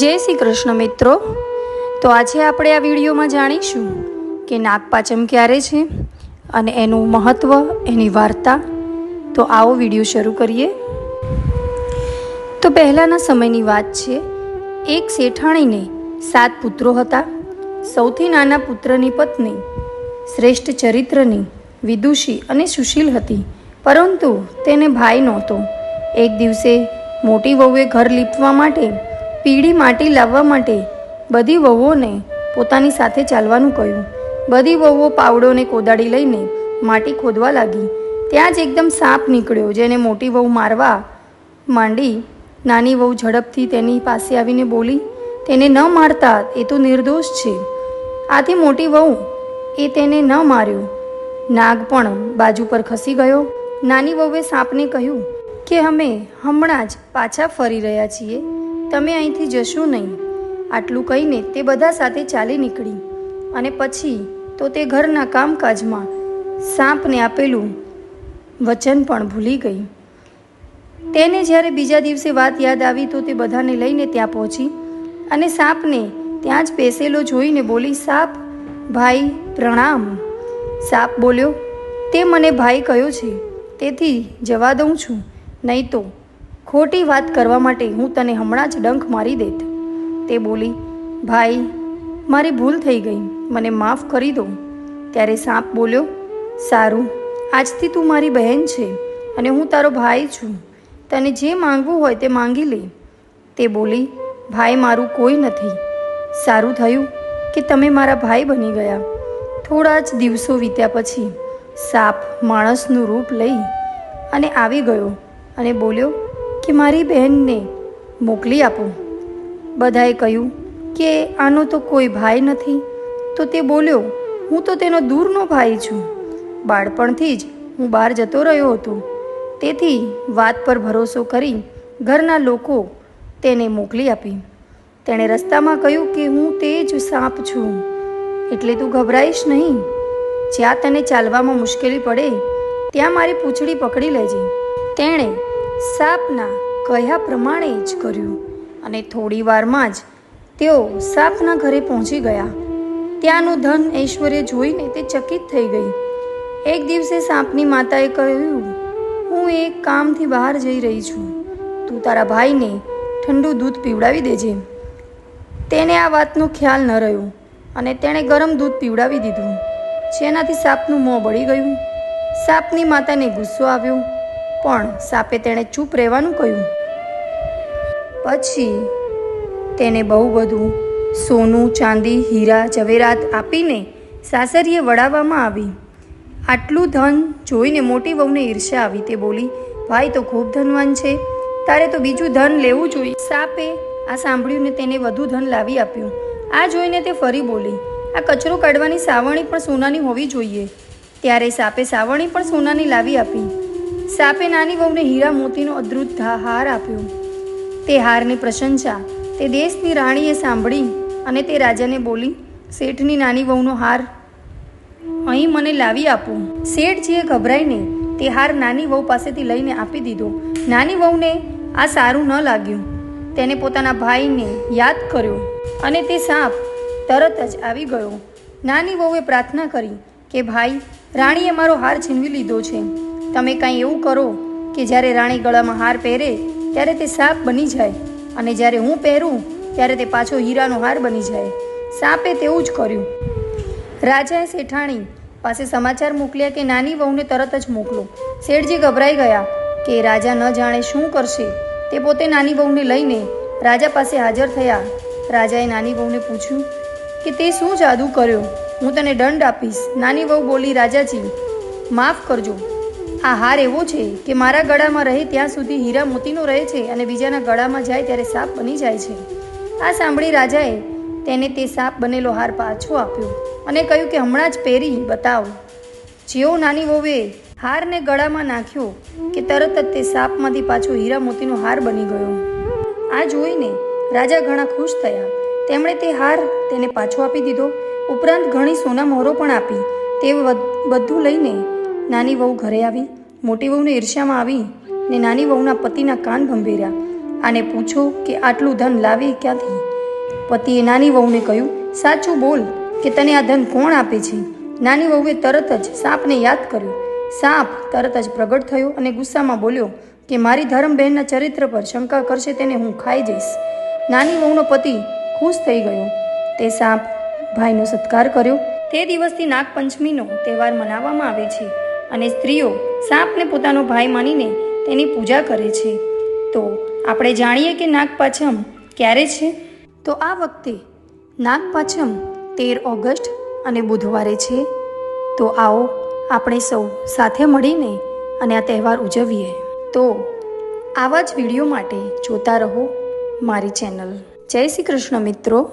જય શ્રી કૃષ્ણ મિત્રો. તો આજે આપણે આ વિડીયોમાં જાણીશું કે નાગપાચમ ક્યારે છે અને એનું મહત્ત્વ એની વાર્તા. તો આવો વીડિયો શરૂ કરીએ. તો પહેલાંના સમયની વાત છે. એક શેઠાણીને સાત પુત્રો હતા. સૌથી નાના પુત્રની પત્ની, શ્રેષ્ઠ ચરિત્રની વિદુષી અને સુશીલ હતી. પરંતુ તેને ભાઈ નહોતો. એક દિવસે મોટી વહુએ ઘર લીપવા માટે પીળી માટી લાવવા માટે બધી વહુઓને પોતાની સાથે ચાલવાનું કહ્યું. બધી વહુઓ પાવડોને કોદાળી લઈને માટી ખોદવા લાગી. ત્યાં જ એકદમ સાપ નીકળ્યો, જેને મોટી વહુ મારવા માંડી. નાની વહુ ઝડપથી તેની પાસે આવીને બોલી, તેને ન મારતા, એ તો નિર્દોષ છે. આથી મોટી વહુ એ તેને ન માર્યો. નાગ પણ બાજુ પર ખસી ગયો. નાની વહુએ સાપને કહ્યું કે, અમે હમણાં જ પાછા ફરી રહ્યા છીએ. તમે અહીંથી જશો નહીં. આટલું કહીને તે બધા સાથે ચાલી નીકળી અને પછી તો તે ઘરના કામકાજમાં સાપને આપેલું વચન પણ ભૂલી ગઈ. તેને જ્યારે બીજા દિવસે વાત યાદ આવી તો તે બધાને લઈને ત્યાં પહોંચી અને સાપને ત્યાં જ બેસેલો જોઈને બોલી, સાપ, ભાઈ, પ્રણામ. સાપ બોલ્યો, તે મને ભાઈ કયો છે, તેથી જવા દઉં છું, નહીં તો ખોટી વાત કરવા માટે હું તને હમણાં જ ડંખ મારી દેત. તે બોલી, ભાઈ, મારી ભૂલ થઈ ગઈ. મને માફ કરી દો. ત્યારે સાપ બોલ્યો, સારું, આજથી તું મારી બહેન છે અને હું તારો ભાઈ છું. તને જે માંગવું હોય તે માંગી લે. તે બોલી, ભાઈ, મારું કોઈ નથી. સારું થયું કે તમે મારા ભાઈ બની ગયા. થોડા જ દિવસો વીત્યા પછી સાપ માણસનું રૂપ લઈ અને આવી ગયો અને બોલ્યો કે મારી બહેનને મોકલી આપું. બધાએ કહ્યું કે આનો તો કોઈ ભાઈ નથી. તો તે બોલ્યો, હું તો તેનો દૂરનો ભાઈ છું. બાળપણથી જ હું બહાર જતો રહ્યો હતો. તેથી વાત પર ભરોસો કરી ઘરના લોકો તેને મોકલી આપી. તેણે રસ્તામાં કહ્યું કે હું તે જ સાપ છું. એટલે તું ગભરાઈશ નહીં. જ્યાં તને ચાલવામાં મુશ્કેલી પડે, ત્યાં મારી પૂંછડી પકડી લેજે. તેણે સાપના કહ્યા પ્રમાણે જ કર્યું અને થોડી વારમાં જ તેઓ સાપના ઘરે પહોંચી ગયા. ત્યાંનું ધન ઐશ્વર્ય જોઈને તે ચકિત થઈ ગઈ. એક દિવસે સાપની માતાએ કહ્યું, હું એક કામથી બહાર જઈ રહી છું. તું તારા ભાઈને ઠંડુ દૂધ પીવડાવી દેજે. તેને આ વાતનો ખ્યાલ ન રહ્યો અને તેણે ગરમ દૂધ પીવડાવી દીધું, જેનાથી સાપનું મોં બળી ગયું. સાપની માતાને ગુસ્સો આવ્યો પણ સાપે તેણે ચૂપ રહેવાનું કહ્યું. પછી તેને બહુ બધું સોનું, ચાંદી, હીરા જવેરાત આપીને સાસરીએ વડાવવામાં આવી. આટલું ધન જોઈને મોટી વહુને ઈર્ષ્યા આવી તે બોલી, ભાઈ તો ખૂબ ધનવાન છે. તારે તો બીજું ધન લેવું જોઈએ. સાપે આ સાંભળ્યું ને તેને વધુ ધન લાવી આપ્યું. આ જોઈને તે ફરી બોલી, આ કચરો કાઢવાની સાવણી પણ સોનાની હોવી જોઈએ. ત્યારે સાપે સાવણી પણ સોનાની લાવી આપી. સાપે નાની વહુને હીરા મોતીનો અદ્ભુત હાર આપ્યો. તે હારની પ્રશંસા, તે દેશની રાણીએ સાંભળી અને તે રાજાને બોલી, શેઠની નાની વહુનો હાર અહીં મને લાવી આપો. શેઠજીએ ગભરાઈને તે હાર નાની વહુ પાસેથી લઈને આપી દીધો. નાની વહુને આ સારું ન લાગ્યું. તેને પોતાના ભાઈને યાદ કર્યો અને તે સાપ તરત જ આવી ગયો. નાની વહુએ પ્રાર્થના કરી કે, ભાઈ, રાણીએ મારો હાર છીનવી લીધો છે. તમે કાંઈ એવું કરો કે જ્યારે રાણી ગળામાં હાર પહેરે, ત્યારે તે સાપ બની જાય. અને જ્યારે હું પહેરું, ત્યારે તે પાછો હીરાનો હાર બની જાય. સાપે તેવું જ કર્યું. રાજાએ શેઠાણી પાસે સમાચાર મોકલ્યા કે નાની વહુને તરત જ મોકલો. શેઠજી ગભરાઈ ગયા કે રાજા ન જાણે શું કરશે. તે પોતે નાની વહુને લઈને રાજા પાસે હાજર થયા. રાજાએ નાની વહુને પૂછ્યું કે તે શું જાદુ કર્યો? હું તને દંડ આપીશ. નાની વહુ બોલી, રાજાજી, માફ કરજો. આ હાર એવો છે કે મારા ગળામાં રહે ત્યાં સુધી હીરા મોતીનો રહે છે અને બીજાના ગળામાં જાય ત્યારે સાપ બની જાય છે. આ સાંભળી રાજાએ તેને તે સાપ બનેલો હાર પાછો આપ્યો અને કહ્યું કે હમણાં જ પહેરી બતાવ. જેવો નાની વહુએ હારને ગળામાં નાખ્યો કે તરત જ તે સાપમાંથી પાછો હીરા મોતીનો હાર બની ગયો. આ જોઈને રાજા ઘણા ખુશ થયા. તેમણે તે હાર તેને પાછો આપી દીધો. ઉપરાંત ઘણી સોના મોહરો પણ આપી. તે બધું લઈને નાની વહુ ઘરે આવી, મોટી વહુને ઈર્ષ્યામાં આવી ને નાની વહુના પતિના કાન ભંભેર્યા આને પૂછો કે આટલું ધન લાવી ક્યાંથી? પતિએ નાની વહુને કહ્યું, સાચું બોલ કે તને આ ધન કોણ આપે છે? નાની વહુએ તરત જ સાપને યાદ કર્યો. સાપ તરત જ પ્રગટ થયો અને ગુસ્સામાં બોલ્યો, કે મારી ધર્મબહેનના ચરિત્ર પર શંકા કરશે તેને હું ખાઈ જઈશ. નાની વહુનો પતિ ખુશ થઈ ગયો. તે સાપ ભાઈનો સત્કાર કર્યો. તે દિવસથી નાગપંચમીનો તહેવાર મનાવવામાં આવે છે. અને સ્ત્રીઓ સાપને પોતાનો ભાઈ માનીને તેની પૂજા કરે છે. તો આપણે જાણીએ કે નાગપાછમ ક્યારે છે? તો આ વખતે નાગપાછમ તેર ઓગસ્ટ અને બુધવારે છે. તો આવો આપણે સૌ સાથે મળીને અને આ તહેવાર ઉજવીએ. તો આવા જ વીડિયો માટે જોતા રહો મારી ચેનલ. જય શ્રી કૃષ્ણ મિત્રો.